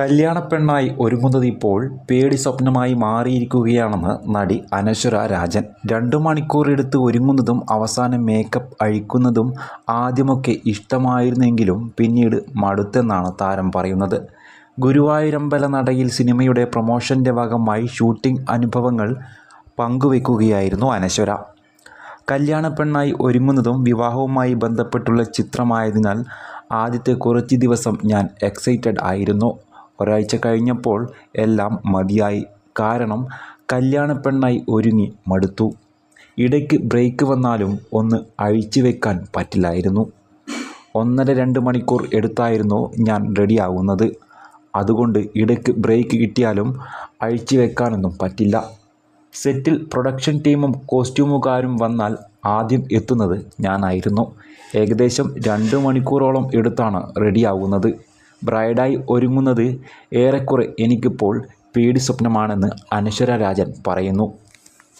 കല്യാണപ്പെണ്ണായി ഒരുങ്ങുന്നത് ഇപ്പോൾ പേടി സ്വപ്നമായി മാറിയിരിക്കുകയാണെന്ന് നടി അനശ്വര രാജൻ. രണ്ടു മണിക്കൂറെടുത്ത് ഒരുങ്ങുന്നതും അവസാനം മേക്കപ്പ് അഴിക്കുന്നതും ആദ്യമൊക്കെ ഇഷ്ടമായിരുന്നെങ്കിലും പിന്നീട് മടുത്തെന്നാണ് താരം പറയുന്നത്. ഗുരുവായൂരമ്പല നടയിൽ സിനിമയുടെ പ്രൊമോഷന്റെ ഭാഗമായി ഷൂട്ടിംഗ് അനുഭവങ്ങൾ പങ്കുവെക്കുകയായിരുന്നു അനശ്വര. കല്യാണപ്പെണ്ണായി ഒരുങ്ങുന്നതും വിവാഹവുമായി ബന്ധപ്പെട്ടുള്ള ചിത്രമായതിനാൽ ആദ്യത്തെ കുറച്ച് ദിവസം ഞാൻ എക്സൈറ്റഡ് ആയിരുന്നു. ഒരാഴ്ച കഴിഞ്ഞപ്പോൾ എല്ലാം മതിയായി. കാരണം കല്യാണപ്പെണ്ണായി ഒരുങ്ങി മടുത്തു. ഇടയ്ക്ക് ബ്രേക്ക് വന്നാലും ഒന്ന് അഴിച്ചു വെക്കാൻ പറ്റില്ലായിരുന്നു. ഒന്നര രണ്ട് മണിക്കൂർ എടുത്തായിരുന്നു ഞാൻ റെഡിയാവുന്നത്. അതുകൊണ്ട് ഇടയ്ക്ക് ബ്രേക്ക് കിട്ടിയാലും അഴിച്ചു വെക്കാനൊന്നും പറ്റില്ല. സെറ്റിൽ പ്രൊഡക്ഷൻ ടീമും കോസ്റ്റ്യൂമുകാരും വന്നാൽ ആദ്യം എത്തുന്നത് ഞാനായിരുന്നു. ഏകദേശം രണ്ട് മണിക്കൂറോളം എടുത്താണ് റെഡിയാവുന്നത്. ബ്രൈഡായി ഒരുങ്ങുന്നത് ഏറെക്കുറെ എനിക്കിപ്പോൾ പേടി സ്വപ്നമാണെന്ന് അനശ്വര രാജൻ പറയുന്നു.